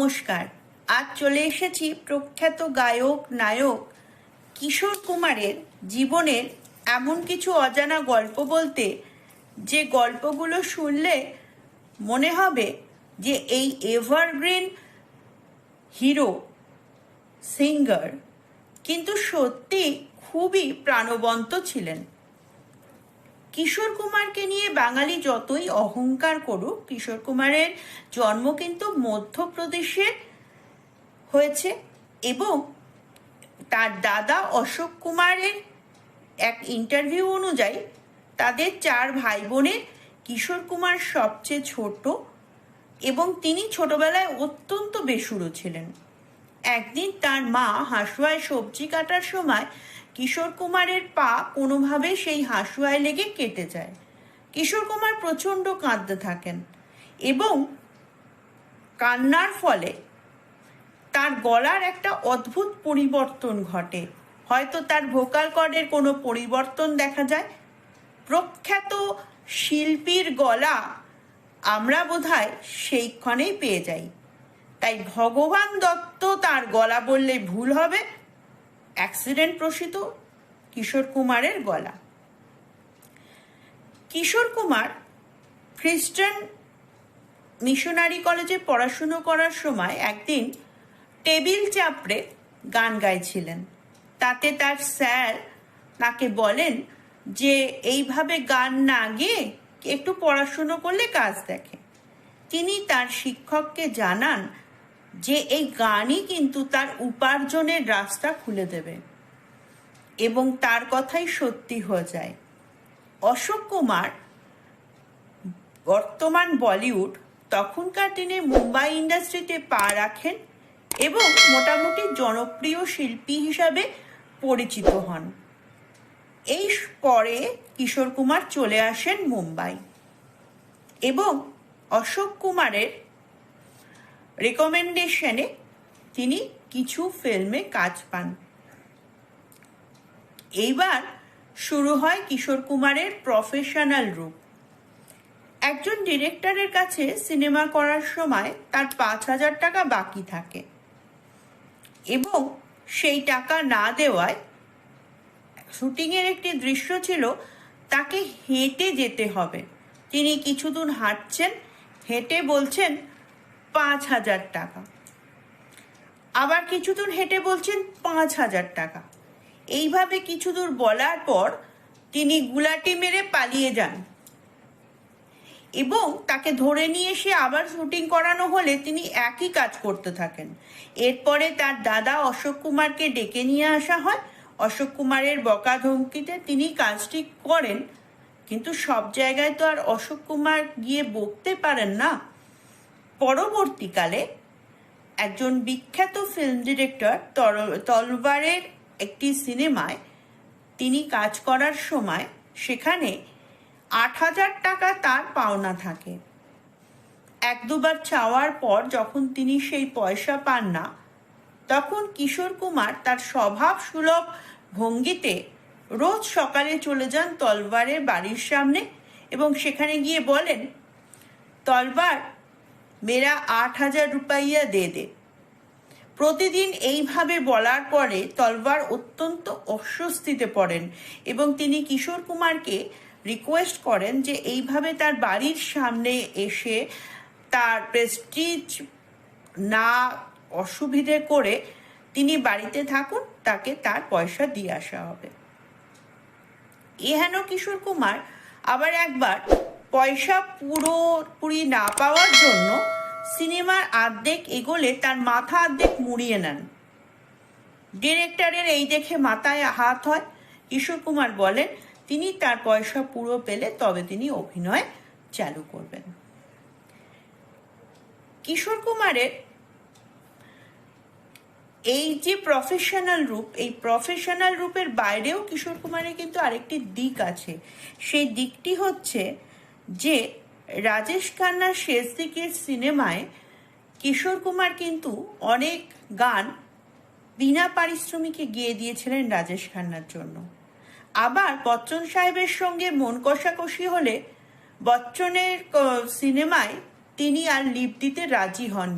নমস্কার। আজ চলে এসেছি প্রখ্যাত গায়ক, নায়ক কিশোর কুমারের জীবনের এমন কিছু অজানা গল্প বলতে, যে গল্পগুলো শুনলে মনে হবে যে এই এভারগ্রিন হিরো সিঙ্গার কিন্তু সত্যি খুবই প্রাণবন্ত ছিলেন। কিশোর কুমারকে নিয়ে বাঙালি যতই অহংকার করুক, কিশোর কুমারের জন্ম কিন্তু মধ্যপ্রদেশে হয়েছে এবং তার দাদা অশোক কুমারের এক ইন্টারভিউ অনুযায়ী তাদের চার ভাই বোনের কিশোর কুমার সবচেয়ে ছোট এবং তিনি ছোটবেলায় অত্যন্ত বেসুরো ছিলেন। একদিন তার মা হাসুয়ায় সবজি কাটার সময় কিশোর কুমারের পা কোনোভাবে সেই হাসুয়ায় লেগে কেটে যায়। কিশোর কুমার প্রচণ্ড কাঁদতে থাকেন এবং কান্নার ফলে তার গলার একটা অদ্ভুত পরিবর্তন ঘটে। হয়তো তার ভোকাল কর্ডের কোনো পরিবর্তন দেখা যায়। প্রখ্যাত শিল্পীর গলা আমরা বোধহয় সেইক্ষণেই পেয়ে যাই। তাই ভগবান দত্ত তার গলা বললে ভুল হবে। অ্যাক্সিডেন্ট প্রসিত কিশোর কুমারের গলা। কিশোর কুমার খ্রিস্টান মিশনারি কলেজে পড়াশুনো করার সময় একদিন টেবিল চাপড়ে গান গাইছিলেন। তাতে তার স্যার তাকে বলেন যে, এইভাবে গান না গেয়ে একটু পড়াশুনো করলে কাজ দেখে। তিনি তার শিক্ষককে জানান যে এই গানই কিন্তু তার উপার্জনের রাস্তা খুলে দেবে। এবং তার কথাই সত্যি হয়ে যায়। অশোক কুমার বর্তমান বলিউড, তখনকার দিনে মুম্বাই ইন্ডাস্ট্রিতে পা রাখেন এবং মোটামুটি জনপ্রিয় শিল্পী হিসাবে পরিচিত হন। এই পরে কিশোর কুমার চলে আসেন মুম্বাই। এবং অশোক কুমারের রেকমেন্ডেশনে তিনি কিছু ফিল্মে কাজ পান। এইবার শুরু হয় কিশোর কুমারের প্রফেশনাল রূপ। একজন ডিরেক্টরের কাছে সিনেমা করার সময় তার পাঁচ হাজার টাকা বাকি থাকে এবং সেই টাকা না দেওয়ায় শুটিংয়ের একটি দৃশ্য ছিল তাকে হেঁটে যেতে হবে। তিনি কিছু দূর হাঁটছেন, হেঁটে বলছেন পাঁচ হাজার টাকা। আবার কিছু দূর হেঁটে বলছেন পাঁচ হাজার টাকা। এইভাবে কিছু দূর বলার পর তিনি গুলাটি মেরে পালিয়ে যান। এবং তাকে ধরে নিয়ে এসে আবার শুটিং করানো হলে তিনি একই কাজ করতে থাকেন। এরপরে তার দাদা অশোক কুমারকে ডেকে নিয়ে আসা হয়। অশোক কুমারের বকাধমকিতে তিনি কাজটি করেন, কিন্তু সব জায়গায় তো আর অশোক কুমার গিয়ে বকতে পারেন না। পরবর্তীকালে একজন বিখ্যাত ফিল্ম ডিরেক্টর তলবারের একটি সিনেমায় তিনি কাজ করার সময় সেখানে আট হাজার টাকা তার পাওনা থাকে। এক দুবার চাওয়ার পর যখন তিনি সেই পয়সা পান না, তখন কিশোর কুমার তার স্বভাব সুলভ ভঙ্গিতে রোজ সকালে চলে যান তলবারের বাড়ির সামনে এবং সেখানে গিয়ে বলেন, তলবার মেরা আট হাজার রুপাইয়া দে দে। প্রতিদিন এইভাবে বলার পরে তলবার অত্যন্ত অস্বস্তিতে পড়েন এবং তিনি কিশোর কুমারকে রিকোয়েস্ট করেন যে এইভাবে তার বাড়ির সামনে এসে তার প্রেস্টিজ না অসুবিধে করে তিনি বাড়িতে থাকুন, তাকে তার পয়সা দিয়ে আসা হবে। এহেন কিশোর কুমার আবার একবার পয়সা পুরোপুরি না পাওয়ার জন্য সিনেমার আর্ধেক এগোলে তার মাথা আর্ধেক মুড়িয়ে নেন। ডিরেক্টরের এই দেখে মাথায় হাত হয়। কিশোর কুমার বলেন, তিনি তার পয়সা পুরো পেলে তবে তিনি অভিনয় চালু করবেন। কিশোর কুমারের এই যে প্রফেশনাল রূপ, এই প্রফেশনাল রূপের বাইরেও কিশোর কুমারের কিন্তু আরেকটি দিক আছে। সেই দিকটি হচ্ছে যে রাজেশ খান্নার শেষ দিকের সিনেমায় কিশোর কুমার কিন্তু অনেক গান বিনা পারিশ্রমিকে গিয়ে দিয়েছিলেন রাজেশ খান্নার জন্য। আবার বচ্চন সাহেবের সঙ্গে মন কষাকষি হলে বচ্চনের সিনেমায় তিনি আর লিপ দিতে রাজি হন